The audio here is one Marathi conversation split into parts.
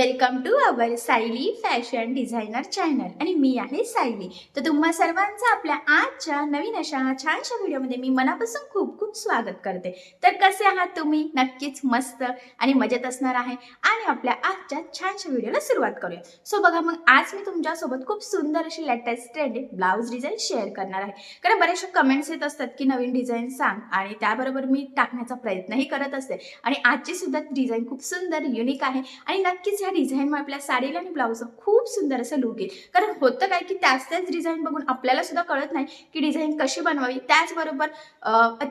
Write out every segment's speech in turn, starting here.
Welcome to our Sayali fashion designer channel आणि मी आहे सायली तर तुम्हा सर्वांचं आपल्या आजच्या नवीन अशा छानशा व्हिडिओमध्ये मी मनापासून खूप खूप स्वागत करते. तर कसे आहात तुम्ही? नक्कीच मस्त आणि मजेत असणार आहे. आणि आपल्या आजच्या छानशा व्हिडिओला सुरुवात करूया. सो बघा मग आज मी तुमच्यासोबत खूप सुंदर अशी latest trended blouse design share करणार आहे. कारण बरेचसे कमेंट्स येत असतात की नवीन डिझाईन सांग आणि त्याबरोबर मी टाकण्याचा प्रयत्नही करत असते. आणि आजची सुद्धा डिझाईन खूप सुंदर युनिक आहे. आणि नक्कीच ह्या डिझाईनमुळे आपल्या साडीला आणि ब्लाऊजला खूप सुंदर असं लुक येईल. कारण होतं काय की त्याच त्याच डिझाईन बघून आपल्याला सुद्धा कळत नाही की डिझाईन कशी बनवावी. त्याचबरोबर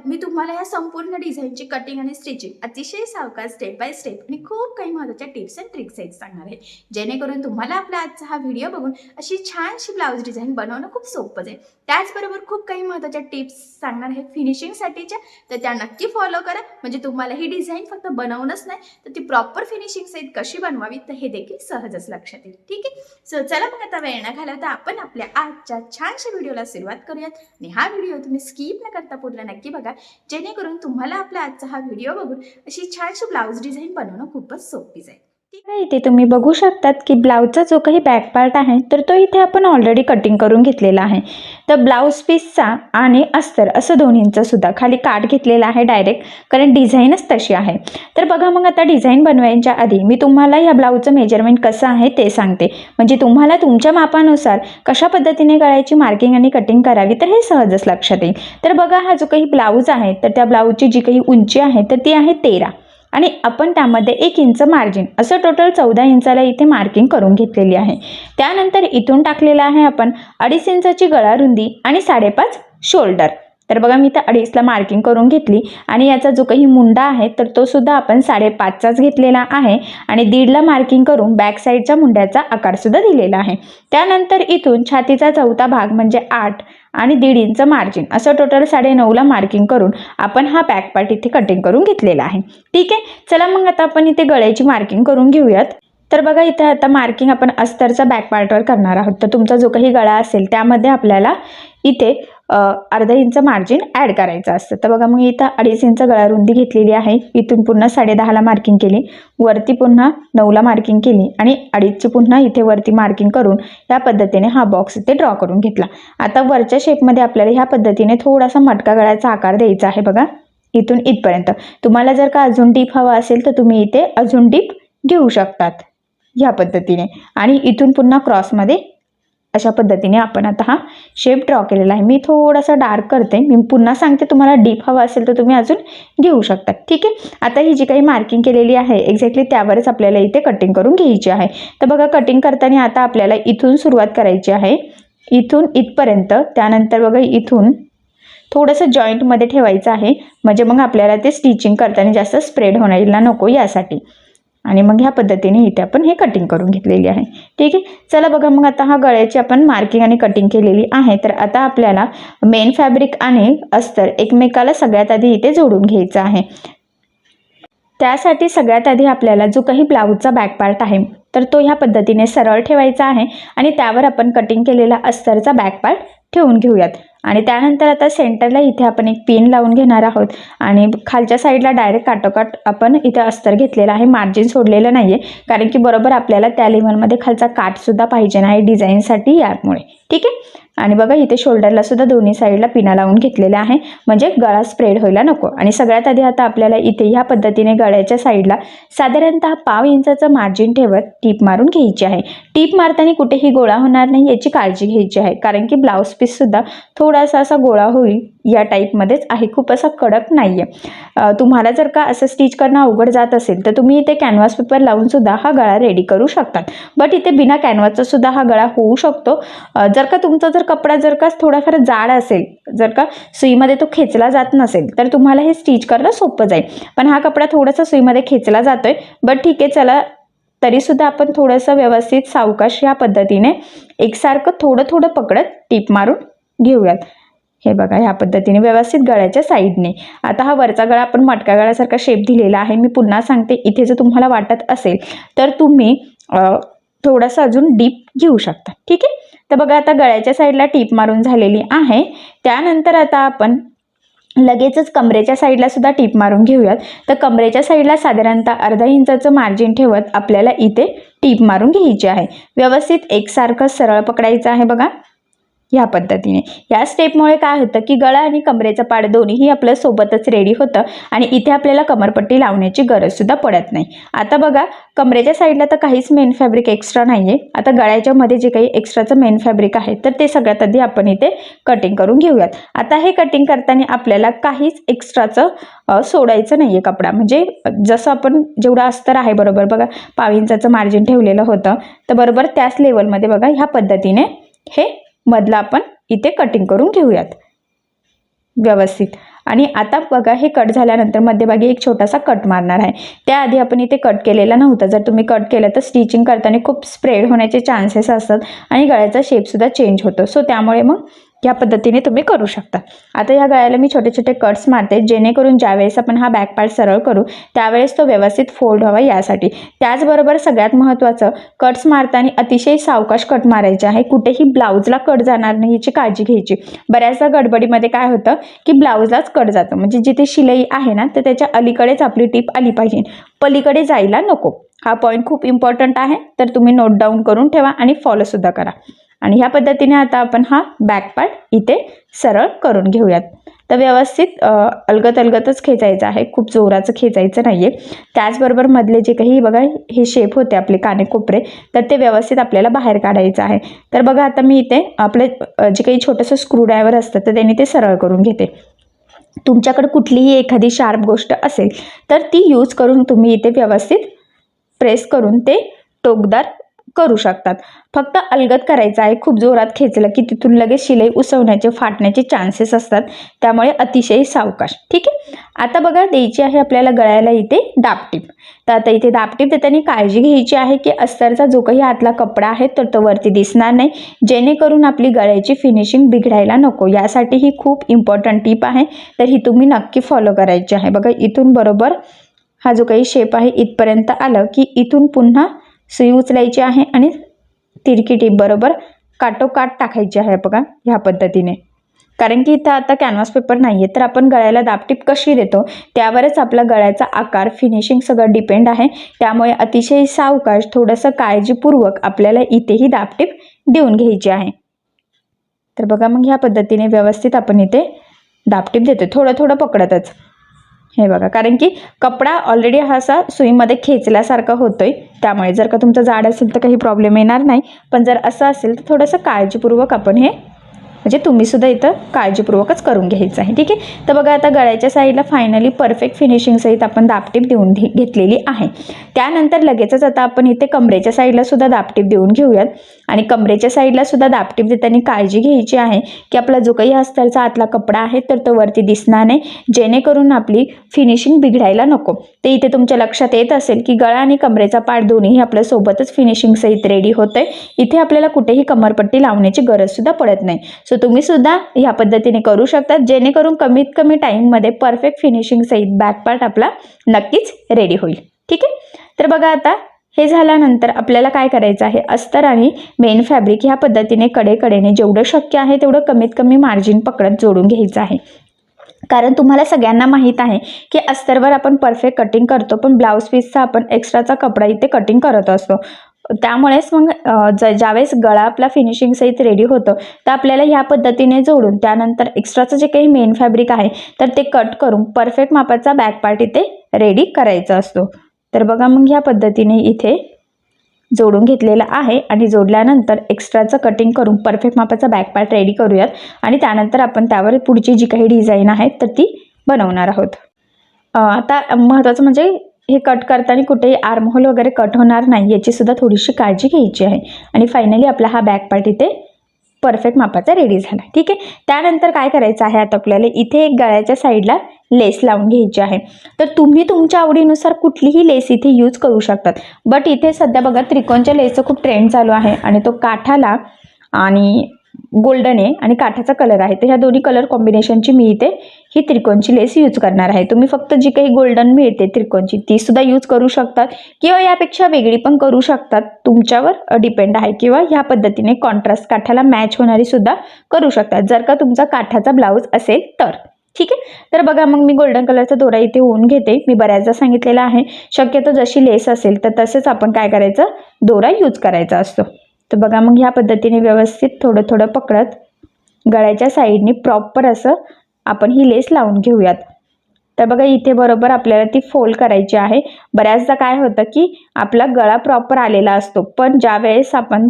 मी तुम्हाला या संपूर्ण डिझाईनची कटिंग आणि स्टिचिंग अतिशय सावकार स्टेप बाय स्टेप आणि खूप काही महत्त्वाच्या टिप्स अँड ट्रिक्स आहेत सांगणार आहे. जेणेकरून तुम्हाला आपला आजचा हा व्हिडिओ बघून अशी छानशी ब्लाऊज डिझाईन बनवणं खूप सोपं जाईल. त्याचबरोबर खूप काही महत्त्वाच्या टिप्स सांगणार आहे फिनिशिंगसाठीच्या तर त्या नक्की फॉलो करा. म्हणजे तुम्हाला ही डिझाईन फक्त बनवणंच नाही तर ती प्रॉपर फिनिशिंग सहित कशी बनवावी तर हे देखील सहजच लक्षात येईल. ठीक आहे? सो चला मग आता वेळ न घालवता आपण आपल्या आजच्या छानशा व्हिडिओला सुरुवात करूयात. आणि हा व्हिडिओ तुम्ही स्किप न करता पूर्ण नक्की बघा. जेणेकरून तुम्हाला आपला आजचा हा व्हिडिओ बघून अशी छानशी ब्लाऊज डिझाईन बनवणं खूपच सोपी जाईल. इथे तुम्ही बघू शकतात की ब्लाऊजचा जो काही बॅक पार्ट आहे तर तो इथे आपण ऑलरेडी कटिंग करून घेतलेला आहे. तर ब्लाऊज पीसचा आणि अस्तर असं दोन्हींचा सुद्धा खाली काठ घेतलेला आहे डायरेक्ट कारण डिझाईनच तशी आहे. तर बघा मग आता डिझाईन बनवायच्या आधी मी तुम्हाला या ब्लाऊजचं मेजरमेंट कसं आहे ते सांगते. म्हणजे तुम्हाला तुमच्या मापानुसार कशा पद्धतीने गळ्याची मार्किंग आणि कटिंग करावी तर हे सहजच लक्षात येईल. तर बघा हा जो काही ब्लाऊज आहे तर त्या ब्लाऊजची जी काही उंची आहे तर ती आहे तेरा. आणि आपण त्यामध्ये एक इंच मार्जिन असं टोटल चौदा इंचाला इथे मार्किंग करून घेतलेली आहे. त्यानंतर इथून टाकलेलं आहे आपण अडीच इंचाची गळा रुंदी आणि साडेपाच शोल्डर तर बघा मी तर अडीचला मार्किंग करून घेतली आणि याचा जो काही मुंडा आहे तर तो सुद्धा आपण साडेपाचचाच घेतलेला आहे आणि दीडला मार्किंग करून बॅक साईडच्या मुंड्याचा आकारसुद्धा दिलेला आहे. त्यानंतर इथून छातीचा चौथा भाग म्हणजे आठ आणि दीड इंच मार्जिन असं टोटल साडे नऊला मार्किंग करून आपण हा बॅक पार्ट इथे कटिंग करून घेतलेला आहे. ठीक आहे? चला मग आता आपण इथे गळ्याची मार्किंग करून घेऊयात. तर बघा इथे आता मार्किंग आपण अस्तरचा बॅक पार्टवर करणार आहोत. तर तुमचा जो काही गळा असेल त्यामध्ये आपल्याला इथे अर्धा इंच मार्जिन ॲड करायचं असतं. तर बघा मग इथं अडीच इंच गळा रुंदी घेतलेली आहे. इथून पुन्हा साडेदहाला मार्किंग केली. वरती पुन्हा नऊला मार्किंग केली आणि अडीचची पुन्हा इथे वरती मार्किंग करून या पद्धतीने हा बॉक्स इथे ड्रॉ करून घेतला. आता वरच्या शेपमध्ये आपल्याला ह्या पद्धतीने थोडासा मटका गळ्याचा आकार द्यायचा आहे बघा. इथून इथपर्यंत. तुम्हाला जर का अजून डीप हवा असेल तर तुम्ही इथे अजून डीप घेऊ शकतात. ह्या पद्धतीने. आणि इथून पुन्हा क्रॉसमध्ये अशा पद्धतीने आपण आता हा शेप ड्रॉ केलेला आहे. मी थोडासा डार्क करते. मी पुन्हा सांगते तुम्हाला डीप हवा असेल तर तुम्ही अजून घेऊ शकता. ठीक आहे? आता ही जी काही मार्किंग केलेली आहे एक्झॅक्टली त्यावरच आपल्याला इथे कटिंग करून घ्यायची आहे. तर बघा कटिंग करताना आता आपल्याला इथून सुरुवात करायची आहे. इथून इथपर्यंत त्यानंतर बघा इथून थोडंसं जॉईंटमध्ये ठेवायचं आहे. म्हणजे मग आपल्याला ते स्टिचिंग करताना जास्त स्प्रेड होण्याला नको यासाठी. आणि मग ह्या पद्धतीने इथे आपण हे कटिंग करून घेतलेली आहे. ठीक आहे? चला बघा मग आता हा गळ्याची आपण मार्किंग आणि कटिंग केलेली आहे. तर आता आपल्याला मेन फॅब्रिक आणि अस्तर एकमेकाला सगळ्यात आधी इथे जोडून घ्यायचं आहे. त्यासाठी सगळ्यात आधी आपल्याला जो काही ब्लाऊजचा बॅक पार्ट आहे तर तो ह्या पद्धतीने सरळ ठेवायचा आहे आणि त्यावर आपण कटिंग केलेला अस्तरचा बॅक पार्ट ठेवून घेऊयात. आणि त्यानंतर आता सेंटरला इथे आपण एक पिन लावून घेणार आहोत. आणि खालच्या साईडला डायरेक्ट काटोकाट आपण इथे अस्तर घेतलेला आहे. मार्जिन सोडलेलं नाही आहे कारण की बरोबर आपल्याला त्या लेवलमध्ये खालचा काटसुद्धा पाहिजे नाही डिझाईनसाठी यामुळे. ठीक आहे? आणि बघा इथे शोल्डरला सुद्धा दोन्ही साईडला पिना लावून घेतलेल्या आहे. म्हणजे गळा स्प्रेड व्हायला नको. आणि सगळ्यात आधी आता आपल्याला इथे ह्या पद्धतीने गळ्याच्या साईडला साधारणतः पाव इंचाचं मार्जिन ठेवत टीप मारून घ्यायची आहे. टीप मारताना कुठेही गोळा होणार नाही याची काळजी घ्यायची आहे. कारण की ब्लाऊज पीससुद्धा थोडासा असा गोळा होईल. या टाईपमध्येच आहे. खूप असा कडक नाही आहे तुम्हाला जर का असं स्टिच करणं अवघड जात असेल तर तुम्ही इथे कॅनव्हास पेपर लावून सुद्धा हा गळा रेडी करू शकतात. बट इथे बिना कॅनव्हासचा सुद्धा हा गळा होऊ शकतो. जर का तुमचा जर कपडा जर का थोडाफार जाड असेल जर का सुईमध्ये तो खेचला जात नसेल तर तुम्हाला हे स्टिच करणं सोपं जाईल. पण हा कपडा थोडासा सुईमध्ये खेचला जातोय. बट ठीक आहे चला. तरीसुद्धा आपण थोडंसं व्यवस्थित सावकाश या पद्धतीने एकसारखं थोडं थोडं पकडत टीप मारून घेऊयात. हे बघा ह्या पद्धतीने व्यवस्थित गळ्याच्या साईडने. आता हा वरचा गळा आपण मटका गळ्यासारखा शेप दिलेला आहे. मी पुन्हा सांगते इथे जर तुम्हाला वाटत असेल तर तुम्ही थोडासा अजून डीप घेऊ शकता. ठीक आहे? तर बघा आता गळ्याच्या साईडला टीप मारून झालेली आहे. त्यानंतर आता आपण लगेचच कमरेच्या साईडला सुद्धा टीप मारून घेऊयात. तर कमरेच्या साईडला साधारणतः अर्धा इंचाचं मार्जिन ठेवत आपल्याला इथे टीप मारून घ्यायची आहे. व्यवस्थित एकसारखं सरळ पकडायचं आहे बघा. ह्या पद्धतीने. या स्टेपमुळे काय होतं की गळा आणि कमरेचं पाड दोन्हीही आपल्या सोबतच रेडी होतं आणि इथे आपल्याला कमरपट्टी लावण्याची गरजसुद्धा पडत नाही. आता बघा कमरेच्या साईडला तर काहीच मेन फॅब्रिक एक्स्ट्रा नाही आहे आता गळ्याच्या मध्ये जे काही एक्स्ट्राचं मेन फॅब्रिक आहे तर ते सगळ्यात आधी आपण इथे कटिंग करून घेऊयात. आता हे कटिंग करताना आपल्याला काहीच एक्स्ट्राचं सोडायचं नाही आहे कपडा. म्हणजे जसं आपण जेवढं अस्तर आहे बरोबर बघा पाव इंचाचं मार्जिन ठेवलेलं होतं. तर बरोबर त्याच लेवलमध्ये बघा ह्या पद्धतीने हे मधला आपण इथे कटिंग करून घेऊयात. व्यवस्थित. आणि आता बघा हे कट झाल्यानंतर मध्यभागी एक छोटासा कट मारणार आहे. त्याआधी आपण इथे कट केलेला नव्हता. जर तुम्ही कट केलं तर स्टिचिंग करताना खूप स्प्रेड होण्याचे चान्सेस असतात आणि गळ्याचा शेपसुद्धा चेंज होतो. सो त्यामुळे मग या पद्धतीने तुम्ही करू शकता. आता या गळ्याला मी छोटे छोटे कट्स मारते जेणेकरून ज्यावेळेस आपण हा बॅक पार्ट सरळ करू त्यावेळेस तो व्यवस्थित फोल्ड व्हावा यासाठी. त्याचबरोबर सगळ्यात महत्त्वाचं कट्स मारताना अतिशय सावकाश कट मारायचे आहे. कुठेही ब्लाऊजला कट जाणार नाही याची काळजी घ्यायची. बऱ्याचदा गडबडीमध्ये काय होतं की ब्लाऊजलाच कट जातं. म्हणजे जिथे शिलाई आहे ना तर त्याच्या अलीकडेच आपली टीप आली पाहिजे. पलीकडे जायला नको. हा पॉईंट खूप इम्पॉर्टंट आहे तर तुम्ही नोट डाऊन करून ठेवा आणि फॉलोसुद्धा करा. आणि ह्या पद्धतीने आता आपण हा बॅक पार्ट इथे सरळ करून घेऊयात. तर व्यवस्थित अलगत अलगतच खेचायचं आहे. खूप जोराचं खेचायचं नाही आहे त्याचबरोबर मधले जे काही बघा हे शेप होते आपले काने कोपरे तर ते व्यवस्थित आपल्याला बाहेर काढायचं आहे. तर बघा आता मी इथे आपले जे काही छोटंसं स्क्रूड्रायव्हर असतं तर त्याने ते सरळ करून घेते. तुमच्याकडे कुठलीही एखादी शार्प गोष्ट असेल तर ती यूज करून तुम्ही इथे व्यवस्थित प्रेस करून ते टोकदार करू शकतात. फक्त अलगद करायचं आहे. खूप जोरात खेचलं की तिथून लगेच शिलाई उसवण्याचे फाटण्याचे चान्सेस असतात. त्यामुळे अतिशय सावकाश. ठीक आहे? आता बघा द्यायची आहे आपल्याला गळ्याला इथे दापटीप तर आता इथे दापटीप देताना काळजी घ्यायची आहे की अस्तरचा जो काही आतला कपडा आहे तर तो वरती दिसणार नाही. जेणेकरून आपली गळ्याची फिनिशिंग बिघडायला नको. यासाठी ही खूप इम्पॉर्टंट टीप आहे. तर ही तुम्ही नक्की फॉलो करायची आहे. बघा इथून बरोबर हा जो काही शेप आहे इथपर्यंत आलं की इथून पुन्हा सुई उचलायची आहे आणि तिरकी टीप बरोबर काटोकाट टाकायची आहे बघा ह्या पद्धतीने. कारण की इथं आता कॅनव्हास पेपर नाही आहे तर आपण गळ्याला दापटीप कशी देतो त्यावरच आपला गळ्याचा आकार फिनिशिंग सगळं डिपेंड आहे. त्यामुळे अतिशय सावकाश थोडंसं काळजीपूर्वक आपल्याला इथेही दापटीप देऊन घ्यायची आहे. तर बघा मग ह्या पद्धतीने व्यवस्थित आपण इथे दापटीप देतो थोडं थोडं पकडतच. हे बघा कारण की कपडा ऑलरेडी हा असा सुईमध्ये खेचल्यासारखा होतोय. त्यामुळे जर का तुमचं जाड असेल तर काही प्रॉब्लेम येणार नाही. पण जर असं असेल तर थोडंसं काळजीपूर्वक आपण हे म्हणजे तुम्हीसुद्धा इथं काळजीपूर्वकच करून घ्यायचं आहे ठीक आहे? तर बघा आता गळ्याच्या साईडला फायनली परफेक्ट फिनिशिंगसहित आपण दापटीप देऊन घे- घेतलेली आहे. त्यानंतर लगेचच आता आपण इथे कमरेच्या साईडला सुद्धा दापटीप देऊन घेऊयात. आणि कमरेच्या साईडला सुद्धा दापटीप देताना काळजी घ्यायची आहे की आपला जो काही हस्तरचा आतला कपडा आहे तर तो वरती दिसणार नाही. जेणेकरून आपली फिनिशिंग बिघडायला नको. ते इथे तुमच्या लक्षात येत असेल की गळा आणि कमरेचा पाठ दोन्हीही आपल्या सोबतच फिनिशिंग सहित रेडी होतंय. इथे आपल्याला कुठेही कमरपट्टी लावण्याची गरज सुद्धा पडत नाही. सो तुम्ही सुद्धा ह्या पद्धतीने करू शकता जेणेकरून कमीत कमी टाईममध्ये परफेक्ट फिनिशिंग सहित बॅक पार्ट आपला नक्कीच रेडी होईल. ठीक आहे? तर बघा आता हे झाल्यानंतर आपल्याला काय करायचं आहे? अस्तर आणि मेन फॅब्रिक ह्या पद्धतीने कडेकडेने जेवढं शक्य आहे तेवढं कमीत कमी मार्जिन पकडत जोडून घ्यायचं आहे. कारण तुम्हाला सगळ्यांना माहीत आहे की अस्तरवर आपण परफेक्ट कटिंग करतो पण ब्लाऊज पीसचा आपण एक्स्ट्राचा कपडा इथे कटिंग करत असतो. त्यामुळेच मग ज ज्यावेळेस गळा आपला फिनिशिंग सहित रेडी होतं तर आपल्याला ह्या पद्धतीने जोडून त्यानंतर एक्स्ट्राचं जे काही मेन फॅब्रिक आहे तर ते कट करून परफेक्ट मापाचा बॅक पार्ट इथे रेडी करायचा असतो. तर बघा मग ह्या पद्धतीने इथे जोडून घेतलेला आहे आणि जोडल्यानंतर एक्स्ट्राचं कटिंग करून परफेक्ट मापाचा बॅक पार्ट रेडी करूयात. आणि त्यानंतर आपण त्यावर पुढची जी काही डिझाईन आहे तर ती बनवणार आहोत. आता महत्त्वाचं म्हणजे हे कट करताना कुठेही आर्महोल वगैरे कट होणार नाही याची सुद्धा थोडीशी काळजी घ्यायची आहे. आणि फायनली आपला हा बॅक पार्ट इथे परफेक्ट मापाचा रेडी झाला. ठीक आहे? त्यानंतर काय करायचं आहे आता आपल्याला? इथे एक गळ्याच्या साईडला लेस लावून घ्यायची आहे. तर तुम्ही तुमच्या आवडीनुसार कुठलीही लेस इथे यूज करू शकतात. बट इथे सध्या बघा त्रिकोणच्या लेसचं खूप ट्रेंड चालू आहे. आणि तो काठाला आणि गोल्डन आहे आणि काठाचा कलर आहे. तर ह्या दोन्ही कलर कॉम्बिनेशनची मी इथे ही त्रिकोणची लेस यूज करणार आहे. तुम्ही फक्त जी काही गोल्डन मिळते त्रिकोणची ती सुद्धा यूज करू शकतात किंवा यापेक्षा वेगळी पण करू शकतात. तुमच्यावर डिपेंड आहे. किंवा ह्या पद्धतीने कॉन्ट्रास्ट काठाला मॅच होणारी सुद्धा करू शकतात. जर का तुमचा काठाचा ब्लाऊज असेल तर. ठीक आहे? तर बघा मग मी गोल्डन कलरचा दोरा इथे होऊन घेते. मी बऱ्याचदा सांगितलेलं आहे. शक्यतो जशी लेस असेल तर तसेच आपण काय करायचं? दोरा यूज करायचा असतो. तर बघा मग ह्या पद्धतीने व्यवस्थित थोडं थोडं पकडत गळ्याच्या साईडने प्रॉपर असं आपण ही लेस लावून घेऊयात. तर बघा इथे बरोबर आपल्याला ती फोल्ड करायची आहे. बऱ्याचदा काय होतं की आपला गळा प्रॉपर आलेला असतो. पण ज्या वेळेस आपण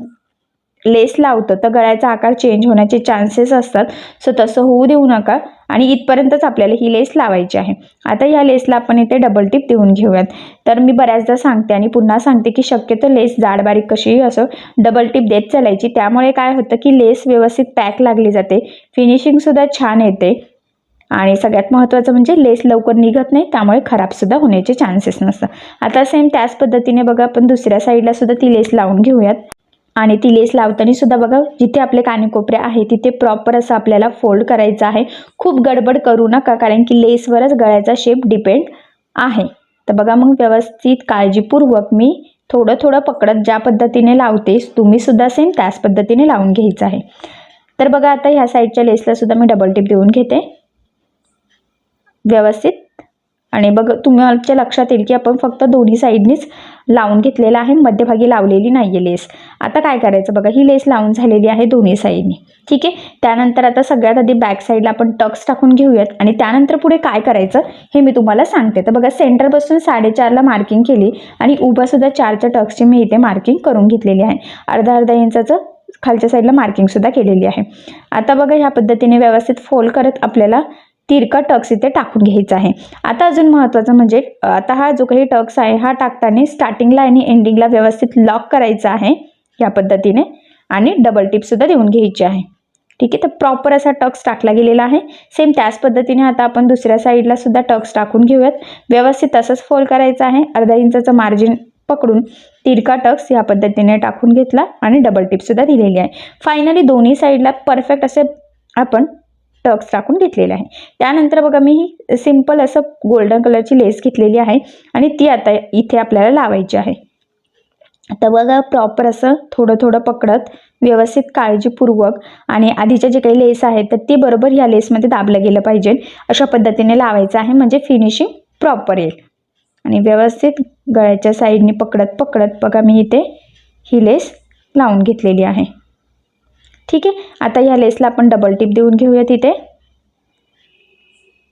लेस लावतं तर गळ्याचा आकार चेंज होण्याचे चान्सेस असतात. सो तसं होऊ देऊ नका. आणि इथपर्यंतच आपल्याला ही लेस लावायची आहे. आता या लेसला आपण इथे डबल टिप देऊन घेऊयात. तर मी बऱ्याचदा सांगते आणि पुन्हा सांगते की शक्यतो लेस जाड बारीक कशीही असो डबल टिप देत चालायची. त्यामुळे काय होतं की लेस व्यवस्थित पॅक लागली जाते. फिनिशिंगसुद्धा छान येते. आणि सगळ्यात महत्त्वाचं म्हणजे लेस लवकर निघत नाही त्यामुळे खराबसुद्धा होण्याचे चान्सेस नसतात. आता सेम त्याच पद्धतीने बघा आपण दुसऱ्या साईडलासुद्धा ती लेस लावून घेऊयात. आणि ती लेस लावताना सुद्धा बघा जिथे आपले कानेकोपरे आहे तिथे प्रॉपर असं आपल्याला फोल्ड करायचं आहे. खूप गडबड करू नका कारण की लेसवरच गळ्याचा शेप डिपेंड आहे. तर बघा मग व्यवस्थित काळजीपूर्वक मी थोडं थोडं पकडत ज्या पद्धतीने लावते तुम्ही सुद्धा सेम त्याच पद्धतीने लावून घ्यायचं आहे. तर बघा आता ह्या साईडच्या लेसला सुद्धा मी डबल टिप देऊन घेते. व्यवस्थित. आणि बघ तुमच्या लक्षात येईल की आपण फक्त दोन्ही साईडनीच लावून घेतलेलं आहे मध्यभागी लावलेली नाही आहे लेस. आता काय करायचं बघा ही लेस लावून झालेली आहे दोन्ही साईडनी. ठीक आहे? त्यानंतर आता सगळ्यात आधी बॅक साईडला आपण टक्स टाकून घेऊयात. आणि त्यानंतर पुढे काय करायचं हे मी तुम्हाला सांगते. तर बघा सेंटरपासून साडेचारला मार्किंग केली आणि उभासुद्धा चारच्या टक्सची मी इथे मार्किंग करून घेतलेली आहे. अर्धा अर्धा इंचाचं खालच्या साईडला मार्किंगसुद्धा केलेली आहे. आता बघा ह्या पद्धतीने व्यवस्थित फोल्ड करत आपल्याला तिरका टक्स इथे टाकून घ्यायचा आहे. आता अजून महत्त्वाचं म्हणजे आता हा जो काही टक्स आहे हा टाकताना स्टार्टिंगला आणि एंडिंगला व्यवस्थित लॉक करायचा आहे या पद्धतीने आणि डबल टिपसुद्धा देऊन घ्यायची आहे. ठीक आहे तर प्रॉपर असा टक्स टाकला गेलेला आहे. सेम त्याच पद्धतीने आता आपण दुसऱ्या साईडला सुद्धा टक्स टाकून घेऊयात. व्यवस्थित तसंच फोल्ड करायचं आहे. अर्धा इंचाचं मार्जिन पकडून तिरका टक्स या पद्धतीने टाकून घेतला आणि डबल टिपसुद्धा दिलेली आहे. फायनली दोन्ही साईडला परफेक्ट असे आपण टक्स टाकून घेतलेले आहे. त्यानंतर बघा मी ही सिंपल असं गोल्डन कलरची लेस घेतलेली आहे आणि ती आता इथे आपल्याला लावायची आहे. तर बघा प्रॉपर असं थोडं थोडं पकडत व्यवस्थित काळजीपूर्वक आणि आधीच्या जे काही लेस आहेत तर ती बरोबर ह्या लेसमध्ये दाबलं गेलं पाहिजे. अशा पद्धतीने लावायचं आहे म्हणजे फिनिशिंग प्रॉपर येईल. आणि व्यवस्थित गळ्याच्या साईडने पकडत पकडत बघा मी इथे ही लेस लावून घेतलेली आहे. ठीक आहे? आता ह्या लेसला आपण डबल टिप देऊन घेऊया तिथे.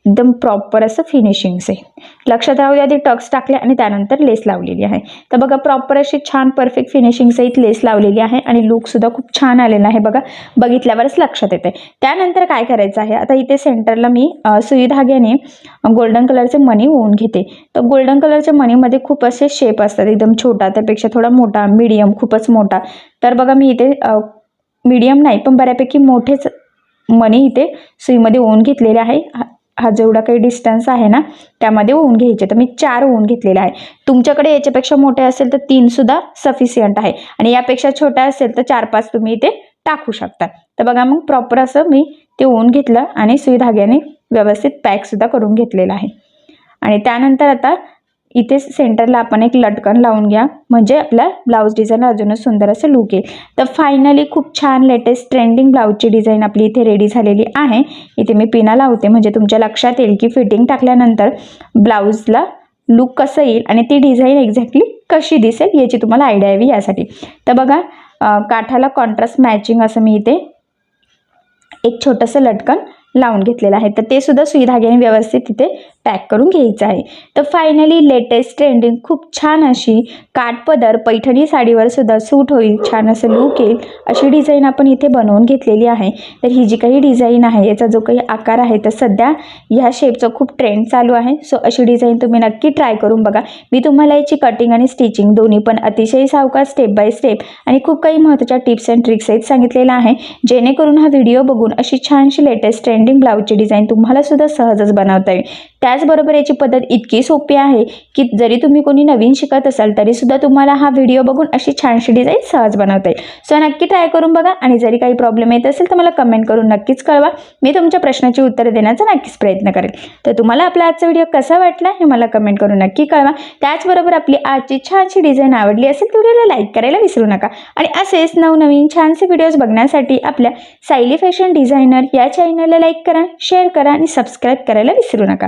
एकदम प्रॉपर असं फिनिशिंग्स आहे. लक्षात राहू द्या आधी टक्स टाकले आणि त्यानंतर लेस लावलेली आहे. तर बघा प्रॉपर अशी छान परफेक्ट फिनिशिंग सहित लेस लावलेली आहे आणि लुकसुद्धा खूप छान आलेला आहे बघा. बघितल्यावरच लक्षात येते त्यानंतर काय करायचं आहे? आता इथे सेंटरला मी सुई धाग्याने गोल्डन कलरचे मनी होऊन घेते. तर गोल्डन कलरच्या मनीमध्ये खूप असे शेप असतात. एकदम छोटा त्यापेक्षा थोडा मोठा मीडियम खूपच मोठा. तर बघा मी इथे मीडियम नाही पण बऱ्यापैकी मोठेच मणी इथे सुईमध्ये ओवून घेतलेले आहे. हा- हा जेवढा काही डिस्टन्स आहे ना त्यामध्ये ओवून घ्यायचे. तर मी चार ओवून घेतलेले आहे. तुमच्याकडे याच्यापेक्षा मोठे असेल तर तीनसुद्धा सफिशियंट आहे. आणि यापेक्षा छोट्या असेल तर चार पाच तुम्ही इथे टाकू शकता. तर बघा मग प्रॉपर असं मी ते ओवून घेतलं आणि सुई धाग्याने व्यवस्थित पॅकसुद्धा करून घेतलेलं आहे. आणि त्यानंतर आता इथे सेंटरला आपण एक लटकन लावून घ्या. म्हणजे आपला ब्लाऊज डिझाईन अजूनच सुंदर असं लुक येईल. तर फायनली खूप छान लेटेस्ट ट्रेंडिंग ब्लाऊजची डिझाईन आपली इथे रेडी झालेली आहे. इथे मी पिना लावते. म्हणजे तुमच्या लक्षात येईल की फिटिंग टाकल्यानंतर ब्लाऊजला लुक कसं येईल आणि ती डिझाईन एक्झॅक्टली कशी दिसेल याची तुम्हाला आयडिया यावी यासाठी. तर बघा काठाला कॉन्ट्रास्ट मॅचिंग असं मी इथे एक छोटंसं लटकन लावून घेतलेलं आहे. तर ते सुद्धा सुविधा घेऊन व्यवस्थित तिथे पॅक करून घ्यायचं आहे. तर फायनली लेटेस्ट ट्रेंडिंग खूप छान अशी काठपदर पैठणी साडीवर सुद्धा सूट होईल छान असं लुक येईल अशी डिझाईन आपण इथे बनवून घेतलेली आहे. तर ही जी काही डिझाईन आहे याचा जो काही आकार आहे तर सध्या ह्या शेपचं खूप ट्रेंड चालू आहे. सो अशी डिझाईन तुम्ही नक्की ट्राय करून बघा. मी तुम्हाला याची कटिंग आणि स्टिचिंग दोन्ही पण अतिशय सावकार स्टेप बाय स्टेप आणि खूप काही महत्त्वाच्या टिप्स अँड ट्रिक्स आहेत सांगितलेलं आहे. जेणेकरून हा व्हिडिओ बघून अशी छानशी लेटेस्ट ट्रेंड ट्रेंडिंग ब्लाऊजची डिझाईन तुम्हाला सुद्धा सहजच बनवता येईल. त्याचबरोबर याची पद्धत इतकी सोपी आहे की जरी तुम्ही कोणी नवीन शिकत असाल तरीसुद्धा तुम्हाला हा व्हिडिओ बघून अशी छानशी डिझाईन सहज बनवता येईल. सो नक्की ट्राय करून बघा आणि जरी काही प्रॉब्लेम येत असेल तर मला कमेंट करून नक्कीच कळवा. मी तुमच्या प्रश्नाची उत्तरे देण्याचा नक्कीच प्रयत्न करेल. तर तुम्हाला आपला आजचा व्हिडिओ कसा वाटला हे मला कमेंट करून नक्की कळवा. त्याचबरोबर आपली आजची छानशी डिझाईन आवडली असेल तर व्हिडिओला लाईक करायला विसरू नका. आणि असेच नवनवीन छानसे व्हिडिओज बघण्यासाठी आपल्या सायली फॅशन डिझायनर या चॅनलला लाईक करा शेअर करा आणि सबस्क्राईब करायला विसरू नका.